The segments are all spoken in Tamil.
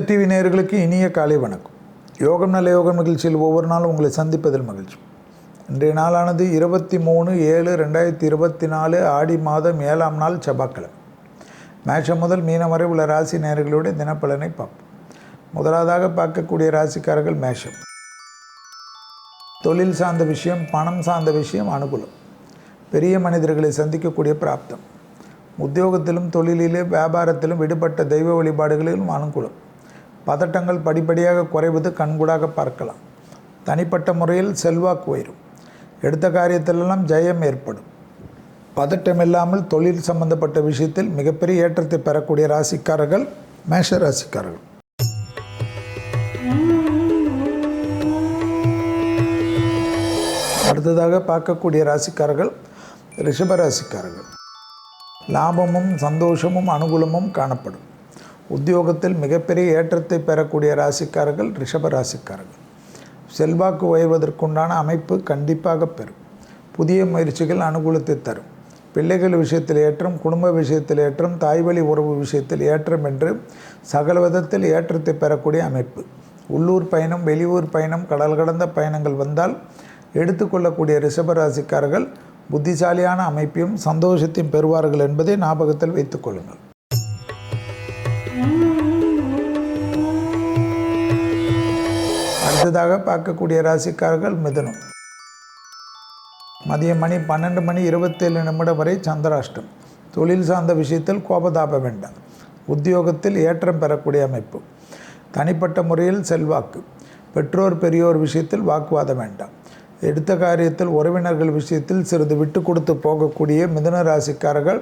டிவி நேயர்களுக்கு இனிய காலை வணக்கம். யோகம் நல்ல யோகம் நிகழ்ச்சியில் ஒவ்வொரு நாளும் உங்களை சந்திப்பதில் மகிழ்ச்சி. இன்றைய நாளானது இருபத்தி மூணு ஏழு ரெண்டாயிரத்தி இருபத்தி நாலு ஆடி மாதம் ஏழாம் நாள் செவ்வாய்க்கிழமை. மேஷம் முதல் மீனம் வரை உள்ள ராசி நேயர்களுடைய தினப்பலனை பார்ப்போம். முதலாவதாக பார்க்கக்கூடிய ராசிக்காரர்கள் மேஷம். தொழில் சார்ந்த விஷயம் பணம் சார்ந்த விஷயம் அனுகூலம். பெரிய மனிதர்களை சந்திக்கக்கூடிய பிராப்தம். உத்தியோகத்திலும் தொழிலிலே வியாபாரத்திலும் விடுபட்ட தெய்வ வழிபாடுகளிலும் அனுகூலம். பதட்டங்கள் படிப்படியாக குறைவது கண்கூடாக பார்க்கலாம். தனிப்பட்ட முறையில் செல்வாக்கு உயரும். எடுத்த காரியத்திலெல்லாம் ஜெயம் ஏற்படும். பதட்டம் இல்லாமல் தொழில் சம்பந்தப்பட்ட விஷயத்தில் மிகப்பெரிய ஏற்றத்தை பெறக்கூடிய ராசிக்காரர்கள் மேஷ ராசிக்காரர்கள். அடுத்ததாக பார்க்கக்கூடிய ராசிக்காரர்கள் ரிஷப ராசிக்காரர்கள். லாபமும் சந்தோஷமும் அனுகூலமும் காணப்படும். உத்தியோகத்தில் மிகப்பெரிய ஏற்றத்தை பெறக்கூடிய ராசிக்காரர்கள் ரிஷப ராசிக்காரர்கள். செல்வாக்கு உயர்வதற்குண்டான அமைப்பு கண்டிப்பாக பெறும். புதிய முயற்சிகள் அனுகூலத்தை தரும். பிள்ளைகள் விஷயத்தில் ஏற்றம் குடும்ப விஷயத்தில் ஏற்றம் தாய்வழி உறவு விஷயத்தில் ஏற்றம் என்று சகல விதத்தில் ஏற்றத்தை பெறக்கூடிய அமைப்பு. உள்ளூர் பயணம் வெளியூர் பயணம் கடல் கடந்த பயணங்கள் வந்தால் எடுத்துக்கொள்ளக்கூடிய ரிஷபராசிக்காரர்கள் புத்திசாலியான அமைப்பையும் சந்தோஷத்தையும் பெறுவார்கள் என்பதை ஞாபகத்தில் வைத்துக்கொள்ளுங்கள் அடுத்ததாக பார்க்கக்கூடிய ராசிக்காரர்கள் மிதுனம். மதிய மணி பன்னெண்டு மணி இருபத்தேழு நிமிடம் வரை சந்திராஷ்டம். தொழில் சார்ந்த விஷயத்தில் கோபதாப வேண்டாம். உத்தியோகத்தில் ஏற்றம் பெறக்கூடிய அமைப்பு. தனிப்பட்ட முறையில் செல்வாக்கு. பெற்றோர் பெரியோர் விஷயத்தில் வாக்குவாதம் வேண்டாம். எடுத்த காரியத்தில் உறவினர்கள் விஷயத்தில் சிறிது விட்டு கொடுத்து போகக்கூடிய மிதுன ராசிக்காரர்கள்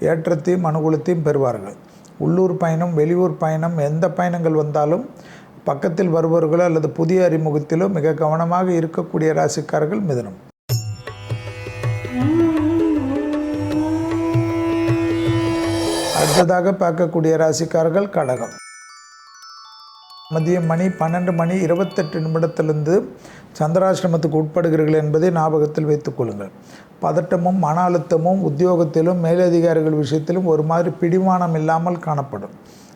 ஏற்றத்தையும் அனுகூலத்தையும் பெறுவார்கள். உள்ளூர் பயணம் வெளியூர் பயணம் எந்த பயணங்கள் வந்தாலும் பக்கத்தில் வருபவர்களோ அல்லது புதிய அறிமுகத்திலோ மிக கவனமாக இருக்கக்கூடிய ராசிக்காரர்கள் மிதனம். அடுத்ததாக பார்க்கக்கூடிய ராசிக்காரர்கள் கடகம். மதியம் மணி பன்னெண்டு மணி இருபத்தெட்டு நிமிடத்திலிருந்து சந்திராசிரமத்துக்கு உட்படுகிறீர்கள் என்பதை ஞாபகத்தில் வைத்துக் கொள்ளுங்கள். பதட்டமும் மன அழுத்தமும் உத்தியோகத்திலும் மேலதிகாரிகள் விஷயத்திலும் ஒரு மாதிரி பிடிமானம் இல்லாமல் காணப்படும்.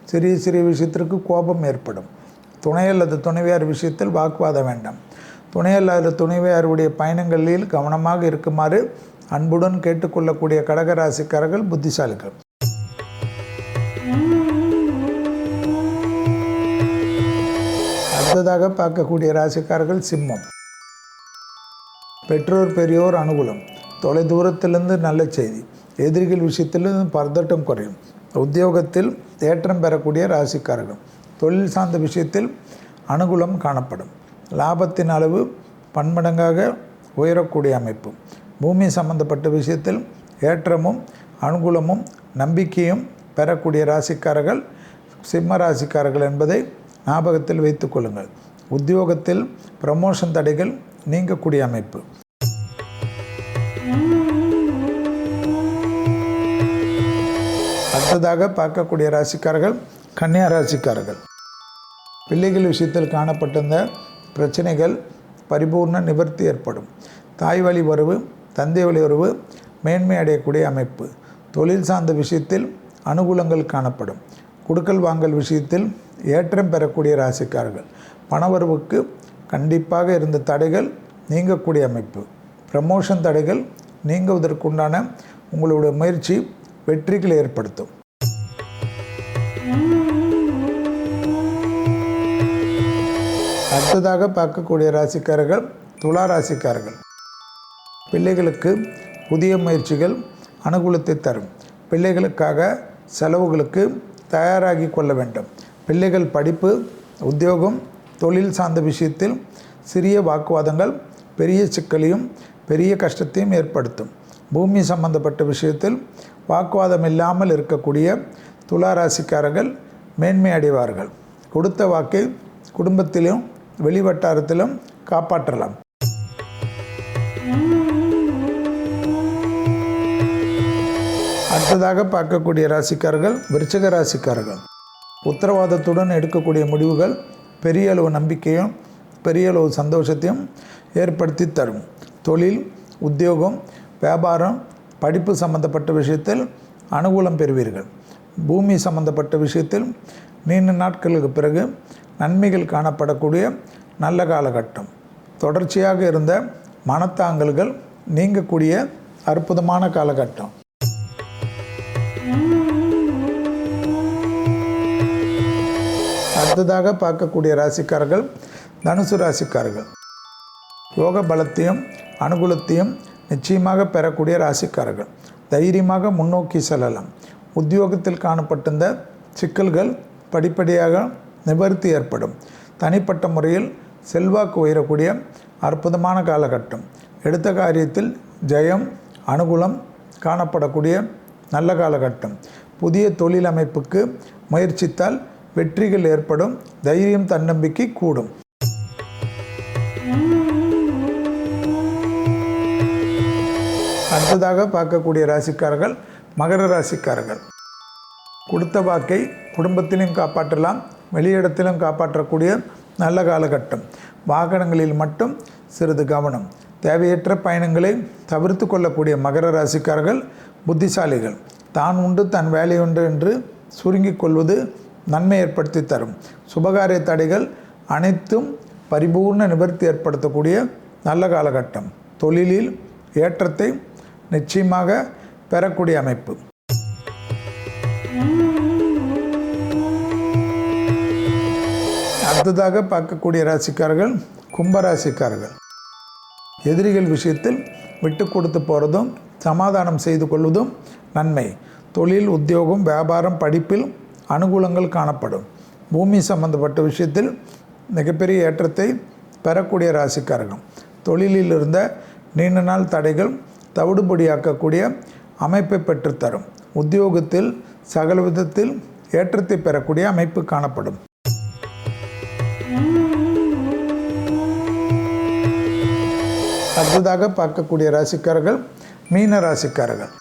சிறிய சிறிய விஷயத்திற்கு கோபம் ஏற்படும். துணை அல்லது துணைவியார் விஷயத்தில் வாக்குவாதம் வேண்டாம். துணை அல்லாத துணைவியாருடைய பயணங்களில் கவனமாக இருக்குமாறு அன்புடன் கேட்டுக்கொள்ளக்கூடிய கடகராசிக்காரர்கள் புத்திசாலிகள். அடுத்ததாக பார்க்கக்கூடிய ராசிக்காரர்கள் சிம்மம். பெற்றோர் பெரியோர் அனுகூலம். தொலை தூரத்திலிருந்து நல்ல செய்தி. எதிரிகள் விஷயத்திலிருந்து பதட்டம் குறையும். உத்தியோகத்தில் ஏற்றம் பெறக்கூடிய ராசிக்காரர்கள். தொழில் சார்ந்த விஷயத்தில் அனுகூலம் காணப்படும். லாபத்தின் அளவு பன்மடங்காக உயரக்கூடிய அமைப்பு. பூமி சம்பந்தப்பட்ட விஷயத்தில் ஏற்றமும் அனுகூலமும் நம்பிக்கையும் பெறக்கூடிய ராசிக்காரர்கள் சிம்ம ராசிக்காரர்கள் என்பதை ஞாபகத்தில் வைத்துக் கொள்ளுங்கள். உத்தியோகத்தில் ப்ரமோஷன் தடைகள் நீங்கக்கூடிய அமைப்பு. அடுத்ததாக பார்க்கக்கூடிய ராசிக்காரர்கள் கன்னியா ராசிக்காரர்கள். பிள்ளைகள் விஷயத்தில் காணப்பட்டிருந்த பிரச்சனைகள் பரிபூர்ண நிவர்த்தி ஏற்படும். தாய் வழி உறவு தந்தை வழி உறவு மேன்மை அடையக்கூடிய அமைப்பு. தொழில் சார்ந்த விஷயத்தில் அனுகூலங்கள் காணப்படும். கொடுக்கல் வாங்கல் விஷயத்தில் ஏற்றம் பெறக்கூடிய ராசிக்காரர்கள். பணவரவுக்கு கண்டிப்பாக இருந்த தடைகள் நீங்கக்கூடிய அமைப்பு. ப்ரமோஷன் தடைகள் நீங்குவதற்குண்டான உங்களுடைய முயற்சி வெற்றிகளை ஏற்படுத்தும். அடுத்ததாக பார்க்கக்கூடிய ராசிக்காரர்கள் துலா ராசிக்காரர்கள். பிள்ளைகளுக்கு புதிய முயற்சிகள் அனுகூலத்தை தரும். பிள்ளைகளுக்காக செலவுகளுக்கு தயாராகி கொள்ள வேண்டும். பிள்ளைகள் படிப்பு உத்தியோகம் தொழில் சார்ந்த விஷயத்தில் சிறிய வாக்குவாதங்கள் பெரிய சிக்கலையும் பெரிய கஷ்டத்தையும் ஏற்படுத்தும். பூமி சம்பந்தப்பட்ட விஷயத்தில் வாக்குவாதம் இல்லாமல் இருக்கக்கூடிய துலா ராசிக்காரர்கள் மேன்மை அடைவார்கள். கொடுத்த வாக்கை குடும்பத்திலும் வெளிவட்டாரத்திலும் காப்பாற்றலாம். அடுத்ததாக பார்க்கக்கூடிய ராசிக்காரர்கள் விருச்சக ராசிக்காரர்கள். உத்தரவாதத்துடன் எடுக்கக்கூடிய முடிவுகள் பெரிய அளவு நம்பிக்கையும் பெரிய அளவு சந்தோஷத்தையும் ஏற்படுத்தி தரும். தொழில் உத்தியோகம் வியாபாரம் படிப்பு சம்பந்தப்பட்ட விஷயத்தில் அனுகூலம் பெறுவீர்கள். பூமி சம்பந்தப்பட்ட விஷயத்தில் நீண்ட நாட்களுக்கு பிறகு நன்மைகள் காணப்படக்கூடிய நல்ல காலகட்டம். தொடர்ச்சியாக இருந்த மனத்தாங்கல்கள் நீங்கக்கூடிய அற்புதமான காலகட்டம். அடுத்ததாக பார்க்கக்கூடிய ராசிக்காரர்கள் தனுசு ராசிக்காரர்கள். யோக பலத்தையும் அனுகூலத்தையும் நிச்சயமாக பெறக்கூடிய ராசிக்காரர்கள். தைரியமாக முன்னோக்கி செல்லலாம். உத்தியோகத்தில் காணப்பட்டிருந்த சிக்கல்கள் படிப்படியாக நிவர்த்தி ஏற்படும். தனிப்பட்ட முறையில் செல்வாக்கு உயரக்கூடிய அற்புதமான காலகட்டம். எடுத்த காரியத்தில் ஜெயம் அனுகூலம் காணப்படக்கூடிய நல்ல காலகட்டம். புதிய தொழில் அமைப்புக்கு முயற்சித்தால் வெற்றிகள் ஏற்படும் தைரியம் தன்னம்பிக்கை கூடும். அடுத்ததாக பார்க்கக்கூடிய ராசிக்காரர்கள் மகர ராசிக்காரர்கள். கொடுத்த வாக்கை குடும்பத்திலும் காப்பாற்றலாம் வெளியிடத்திலும் காப்பாற்றக்கூடிய நல்ல காலகட்டம். வாகனங்களில் மட்டும் சிறிது கவனம். தேவையற்ற பயணங்களை தவிர்த்து கொள்ளக்கூடிய மகர ராசிக்காரர்கள் புத்திசாலிகள். தான் உண்டு தன் வேலை உண்டு என்று சுருங்கிக் கொள்வது நன்மை ஏற்படுத்தி தரும். சுபகாரிய தடைகள் அனைத்தும் பரிபூர்ண நிவர்த்தி ஏற்படுத்தக்கூடிய நல்ல காலகட்டம். தொழிலில் ஏற்றத்தை நிச்சயமாக பெறக்கூடிய அமைப்பு. அடுத்ததாக பார்க்கக்கூடிய ராசிக்காரர்கள் கும்பராசிக்காரர்கள். எதிரிகள் விஷயத்தில் விட்டு கொடுத்து போகிறதும் சமாதானம் செய்து கொள்வதும் நன்மை. தொழில் உத்தியோகம் வியாபாரம் படிப்பில் அனுகூலங்கள் காணப்படும். பூமி சம்பந்தப்பட்ட விஷயத்தில் மிகப்பெரிய ஏற்றத்தை பெறக்கூடிய ராசிக்காரர்கள். தொழிலில் இருந்த நீண்ட நாள் தடைகள் தவிடுபடியாக்கக்கூடிய அமைப்பை பெற்றுத்தரும். உத்தியோகத்தில் சகல விதத்தில் ஏற்றத்தை பெறக்கூடிய அமைப்பு காணப்படும். அடுத்ததாக பார்க்கக்கூடிய ராசிக்காரர்கள் மீன ராசிக்காரர்கள்.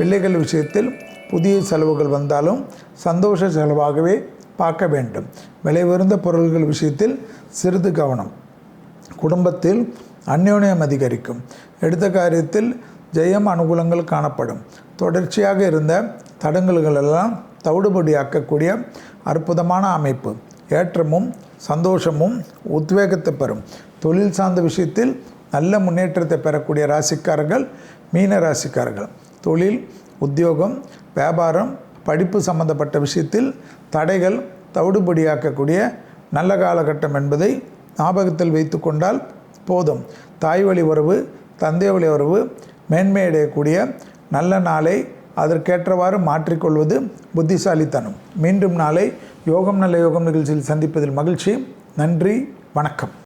பிள்ளைகள் விஷயத்தில் புதிய செலவுகள் வந்தாலும் சந்தோஷ செலவாகவே பார்க்க வேண்டும். விலை உயர்ந்த பொருள்கள் விஷயத்தில் சிறிது கவனம். குடும்பத்தில் அந்யோன்யம் அதிகரிக்கும். எடுத்த காரியத்தில் ஜெயம் அனுகூலங்கள் காணப்படும். தொடர்ச்சியாக இருந்த தடங்கல்கள் எல்லாம் தவிடுபடியாக்கக்கூடிய அற்புதமான அமைப்பு. ஏற்றமும் சந்தோஷமும் உத்வேகத்தை பெறும். தொழில் சார்ந்த விஷயத்தில் நல்ல முன்னேற்றத்தை பெறக்கூடிய ராசிக்காரர்கள் மீன ராசிக்காரர்கள். தொழில் உத்தியோகம் வியாபாரம் படிப்பு சம்பந்தப்பட்ட விஷயத்தில் தடைகள் தவிடுபடியாக்கக்கூடிய நல்ல காலகட்டம் என்பதை ஞாபகத்தில் வைத்து கொண்டால் போதும். தாய் வழி உறவு தந்தை வழி உறவு மேன்மையடையக்கூடிய நல்ல நாளை அதற்கேற்றவாறு மாற்றிக்கொள்வது புத்திசாலித்தனம். மீண்டும் நாளை யோகம் நல்ல யோகம் நிகழ்ச்சியில் சந்திப்பதில் மகிழ்ச்சி. நன்றி வணக்கம்.